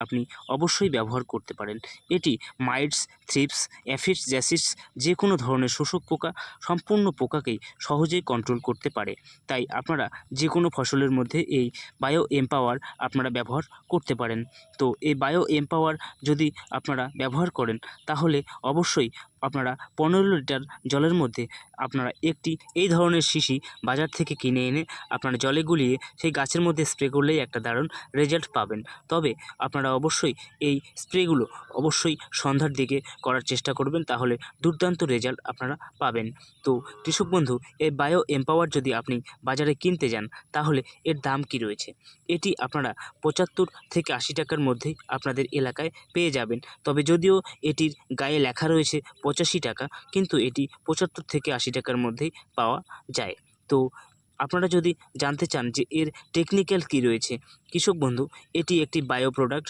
আপনি অবশ্যই ব্যবহার করতে পারেন। এটি মাইটস, থ্রিপস, অ্যাফিডস জ্যাসিস যে কোনো ধরনের শোষক পোকা সম্পূর্ণ পোকাকেই সহজেই কন্ট্রোল করতে পারে। তাই আপনারা যে কোনো ফসলের মধ্যে এই বায়ো এম্পাওয়ার আপনারা ব্যবহার করতে পারেন। তো এই বায়ো এম্পাওয়ার যদি আপনারা ব্যবহার করেন, তাহলে অবশ্যই আপনারা পনেরো লিটার জলের মধ্যে আপনারা একটি এই ধরনের শিশি বাজার থেকে কিনে এনে আপনারা জলে গুলিয়ে সেই গাছের মধ্যে স্প্রে করলেই একটা দারুণ রেজাল্ট পাবেন। তবে আপনারা অবশ্যই এই স্প্রেগুলো অবশ্যই সন্ধ্যার দিকে করার চেষ্টা করবেন, তাহলে দুর্দান্ত রেজাল্ট আপনারা পাবেন। তো কৃষক বন্ধু, এই বায়ো এম্পাওয়ার যদি আপনি বাজারে কিনতে যান, তাহলে এর দাম কি রয়েছে? এটি আপনারা পঁচাত্তর থেকে আশি টাকার মধ্যেই আপনাদের এলাকায় পেয়ে যাবেন। তবে যদিও এটির গায়ে লেখা রয়েছে পঁচাশি টাকা, কিন্তু এটি পঁচাত্তর থেকে আশি টাকার মধ্যেই পাওয়া যায়। তো আপনারা যদি জানতে চান যে এর টেকনিক্যাল কী রয়েছে, কৃষক বন্ধু, এটি একটি বায়ো প্রোডাক্ট